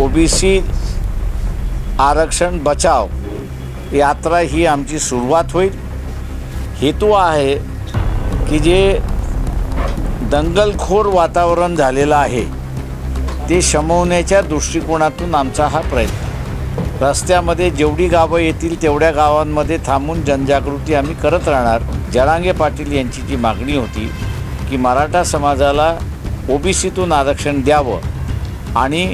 OBC आरक्षण बचाव यात्रा ही आमची सुरुवात होईल. हेतू आहे की जे दंगलखोर वातावरण झालेलं आहे ते शमवण्याच्या दृष्टिकोनातून आमचा हा प्रयत्न. रस्त्यामध्ये जेवढी गावं येतील तेवढ्या गावांमध्ये थांबून जनजागृती आम्ही करत राहणार. जरांगे पाटील यांची जी मागणी होती की मराठा समाजाला ओबीसीतून आरक्षण द्यावं आणि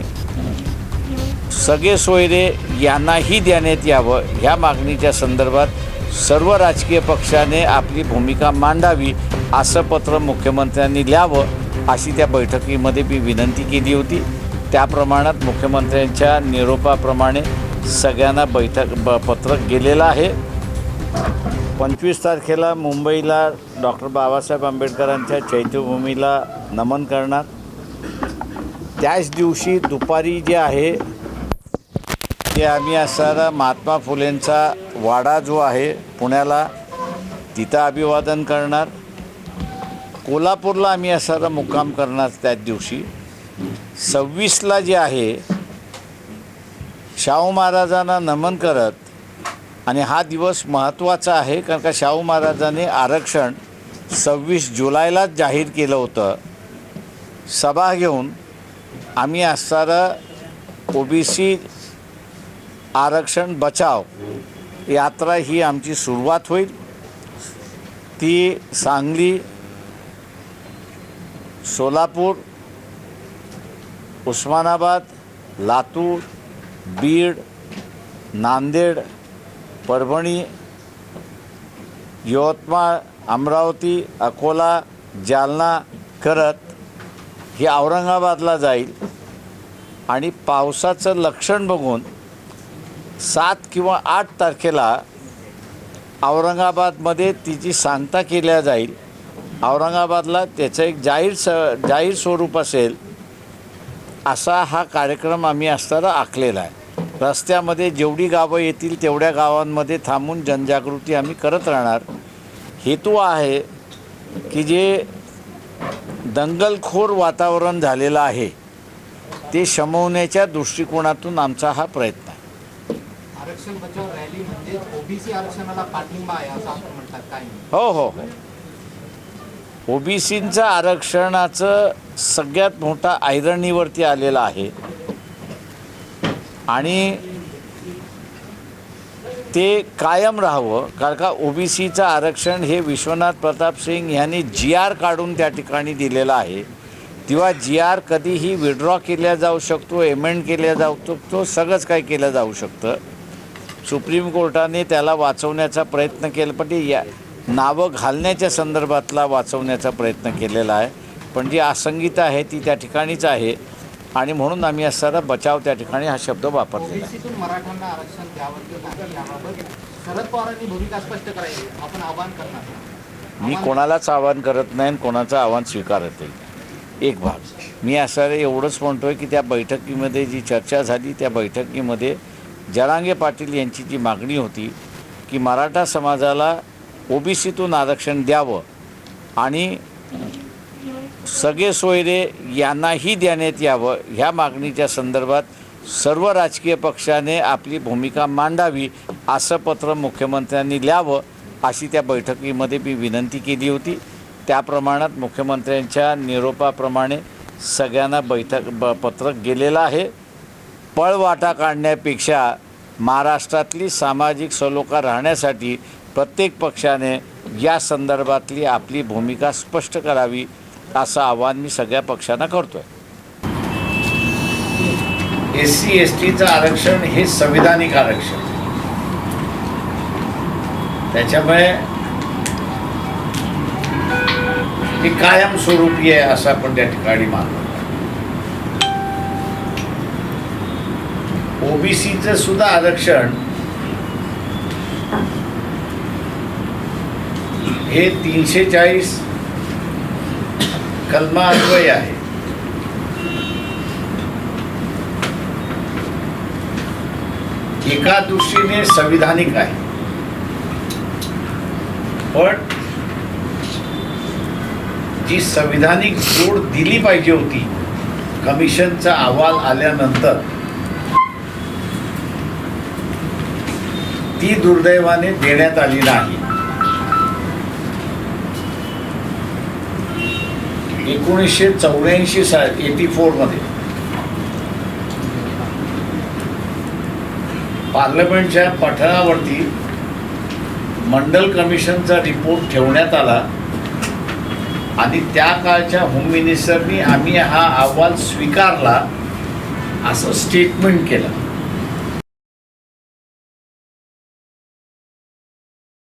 सगळे सोयरे यांनाही देण्यात यावं ह्या मागणीच्या संदर्भात सर्व राजकीय पक्षाने आपली भूमिका मांडावी असं पत्र मुख्यमंत्र्यांनी लिहावं अशी त्या बैठकीमध्ये मी विनंती केली होती. त्या प्रमाणात मुख्यमंत्र्यांच्या निरोपाप्रमाणे सगळ्यांना बैठक ब पत्रक गेलेलं आहे. पंचवीस तारखेला मुंबईला डॉक्टर बाबासाहेब आंबेडकरांच्या चैत्यभूमीला नमन करणार. त्याच दिवशी दुपारी जे आहे ते आम्ही असणारा महात्मा फुलेंचा वाडा जो आहे पुण्याला तिथं अभिवादन करणार. कोल्हापूरला आम्ही असणारा मुक्काम करणार त्याच दिवशी. सव्वीसला जे आहे शाहू महाराजांना नमन करत आणि हा दिवस महत्त्वाचा आहे कारण का शाहू महाराजांनी आरक्षण सव्वीस जुलैलाच जाहीर केलं होतं. सभा घेऊन आम्ही असणारं सी आरक्षण बचाव यात्रा ही आमची सुरुवात होईल. ती सांगली सोलापूर उस्मानाबाद लातूर बीड नांदेड परभणी यवतमाळ अमरावती अकोला जालना करत ही औरंगाबादला जाईल. आणि पावसाचं लक्षण बघून सात किंवा आठ तारखेला औरंगाबादमध्ये तिची सांगता केल्या जाईल. औरंगाबादला त्याचं एक जाहीर स जाहीर स्वरूप असेल असा हा कार्यक्रम आम्ही असताना आखलेला आहे. रस्त्यामध्ये जेवढी गावं येतील तेवढ्या गावांमध्ये थांबून जनजागृती आम्ही करत राहणार. हेतू आहे की जे दंगलखोर वातावरण झालेलं आहे ते शमवण्याच्या दृष्टिकोनातून आमचा हा प्रयत्न आरक्षण बचाव रॅली म्हणजे ओबीसी आरक्षणाला पाठिंबा आहे असं आपण म्हणतात. काय हो हो हो. ओबीसींचं आरक्षणाचं सगळ्यात मोठा ऐरणीवरती आलेला आहे. आणि ते कायम राहावं कारण का ओबीसीचं आरक्षण हे विश्वनाथ प्रताप सिंग यांनी जी आर काढून त्या ठिकाणी दिलेलं आहे. तेव्हा जी आर कधीही विड्रॉ केल्या जाऊ शकतो एमेंड केल्या जाऊ शकतो सगळंच काही केलं जाऊ शकतं. सुप्रीम कोर्टाने त्याला वाचवण्याचा प्रयत्न केला पण ते या नावं घालण्याच्या संदर्भातला वाचवण्याचा प्रयत्न केलेला आहे. पण जी असंगीता आहे ती त्या ठिकाणीच आहे. आणि म्हणून आम्ही असताना बचाव त्या ठिकाणी हा शब्द वापरलेला मी कोणालाच आवाहन करत नाही आणि कोणाचं आव्हान स्वीकारतही नाही. एक भाग. मी असं एवढंच म्हणतो आहे की त्या बैठकीमध्ये जी चर्चा झाली त्या बैठकीमध्ये जरांगे पाटील यांची जी मागणी होती की मराठा समाजाला ओबीसीतून आरक्षण द्यावं आणि सगळे सोयरे यांनाही देण्यात यावं ह्या मागणीच्या संदर्भात सर्व राजकीय पक्षाने आपली भूमिका मांडावी असं पत्र मुख्यमंत्र्यांनी लिहावं अशी त्या बैठकीमध्ये मी विनंती केली होती. त्या प्रमाणात मुख्यमंत्र्यांच्या निरोपाप्रमाणे सगळ्यांना बैठक ब पत्रक गेलेलं आहे. पळवाटा काढण्यापेक्षा महाराष्ट्रातली सामाजिक सलोखा राहण्यासाठी प्रत्येक पक्षाने या संदर्भातली आपली भूमिका स्पष्ट करावी असं आवाहन मी सगळ्या पक्षांना करतो आहे एस सी एस टीचं आरक्षण हे संविधानिक आरक्षण. त्याच्यामुळे हे कायमस्वरूपी आहे असं आपण त्या ठिकाणी मानतो. ओबीसीचं सुद्धा आरक्षण. हे तीनशे चाळीस कलमा अन्वय आहे. एका दृष्टीने संविधानिक आहे. पण जी संविधानिक जोड दिली पाहिजे होती कमिशनचा अहवाल आल्यानंतर ती दुर्दैवाने देण्यात आली नाही. एकोणीसशे चौऱ्याऐंशी सा एटी फोरमध्ये पार्लमेंटच्या पठणावरती मंडल कमिशनचा रिपोर्ट ठेवण्यात आला आणि त्या काळच्या होम मिनिस्टरनी आम्ही हा अहवाल स्वीकारला असं स्टेटमेंट केलं.